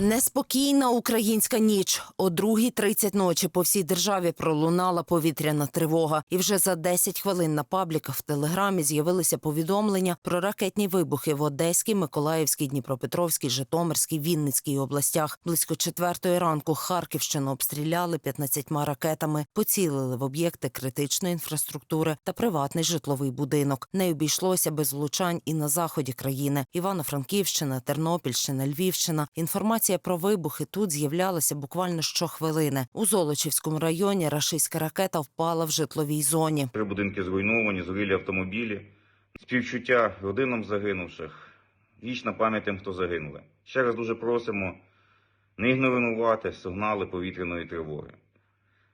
Неспокійна українська ніч. О 2.30 ночі по всій державі пролунала повітряна тривога. І вже за 10 хвилин на пабліках в телеграмі з'явилися повідомлення про ракетні вибухи в Одеській, Миколаївській, Дніпропетровській, Житомирській, Вінницькій областях. Близько четвертої ранку Харківщину обстріляли 15 ракетами, поцілили в об'єкти критичної інфраструктури та приватний житловий будинок. Не обійшлося без влучань і на заході країни. Івано-Франківщина, Тернопільщина, Львівщина. Інформація про вибухи тут з'являлася буквально щохвилини. У Золочівському районі рашистська ракета впала в житловій зоні. Три будинки зруйновані, згорілі автомобілі. Співчуття родинам загинувших. Вічна пам'ять тим, хто загинули. Ще раз дуже просимо не ігнорувати сигнали повітряної тривоги.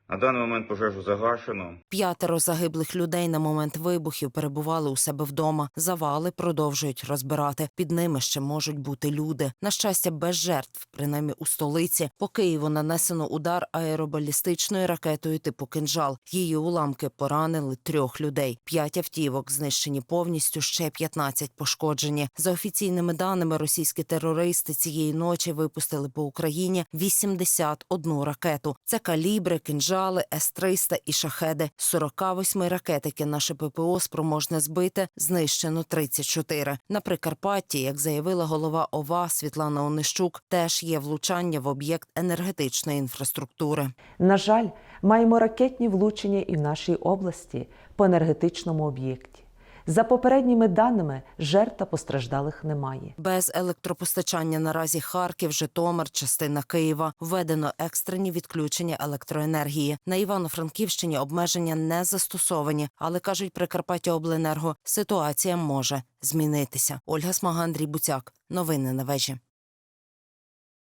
На даний момент пожежу загашено. П'ятеро загиблих людей на момент вибухів перебували у себе вдома. Завали продовжують розбирати. Під ними ще можуть бути люди. На щастя, без жертв, принаймні у столиці. По Києву нанесено удар аеробалістичною ракетою типу кинжал. Її уламки поранили трьох людей. П'ять автівок знищені повністю, ще 15 пошкоджені. За офіційними даними, російські терористи цієї ночі випустили по Україні 81 ракету. Це калібри, кинжали, С-300 і шахеди. 48 ракетики наше ППО спроможне збити, знищено 34. На Прикарпатті, як заявила голова ОВА Світлана Онищук, теж є влучання в об'єкт енергетичної інфраструктури. На жаль, маємо ракетні влучення і в нашій області по енергетичному об'єкті. За попередніми даними, жертв та постраждалих немає. Без електропостачання наразі Харків, Житомир, частина Києва введено екстрені відключення електроенергії. На Івано-Франківщині обмеження не застосовані, але кажуть Прикарпаття Обленерго, ситуація може змінитися. Ольга Смага, Андрій Буцяк. Новини на вежі.